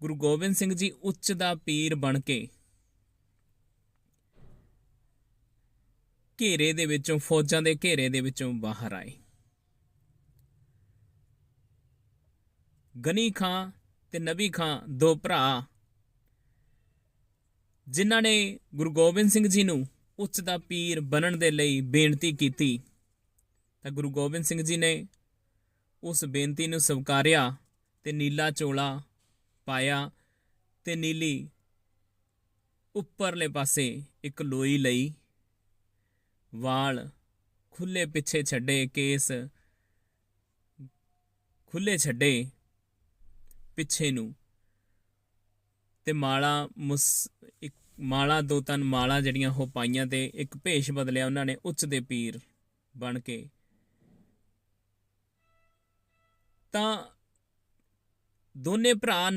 ਗੁਰੂ ਗੋਬਿੰਦ ਸਿੰਘ ਜੀ ਉੱਚ ਦਾ ਪੀਰ ਬਣ ਕੇ ਘੇਰੇ ਦੇ ਵਿੱਚੋਂ, ਫੌਜਾਂ ਦੇ ਘੇਰੇ ਦੇ ਵਿੱਚੋਂ ਬਾਹਰ ਆਏ। ਗਨੀ ਖਾਂ ਤੇ ਨਬੀ ਖਾਂ ਦੋ ਭਰਾ ਜਿਨ੍ਹਾਂ ਨੇ ਗੁਰੂ ਗੋਬਿੰਦ ਸਿੰਘ ਜੀ ਨੂੰ ਉੱਚ ਦਾ ਪੀਰ ਬਣਨ ਦੇ ਲਈ ਬੇਨਤੀ ਕੀਤੀ, ਤਾਂ ਗੁਰੂ ਗੋਬਿੰਦ ਸਿੰਘ ਜੀ ਨੇ ਉਸ ਬੇਨਤੀ ਨੂੰ ਸਵੀਕਾਰਿਆ ਤੇ ਨੀਲਾ ਚੋਲਾ ਪਾਇਆ ਤੇ ਨੀਲੀ ਉੱਪਰਲੇ ਪਾਸੇ ਇੱਕ ਲੋਈ ਲਈ ਵਾਲ ਖੁੱਲੇ ਪਿੱਛੇ ਛੱਡੇ, ਕੇਸ ਖੁੱਲੇ ਛੱਡੇ ਪਿੱਛੇ ਨੂੰ ਤੇ ਮਾਲਾ ਮੁਸ, ਇੱਕ ਮਾਲਾ, ਦੋ ਤਿੰਨ ਮਾਲਾ ਜਿਹੜੀਆਂ ਉਹ ਪਾਈਆਂ ਤੇ ਇੱਕ ਭੇਸ਼ ਬਦਲਿਆ ਉਹਨਾਂ ਨੇ ਉੱਚ ਦੇ ਪੀਰ ਬਣ ਕੇ। ਤਾਂ ਦੋਨੇ ਭਰਾ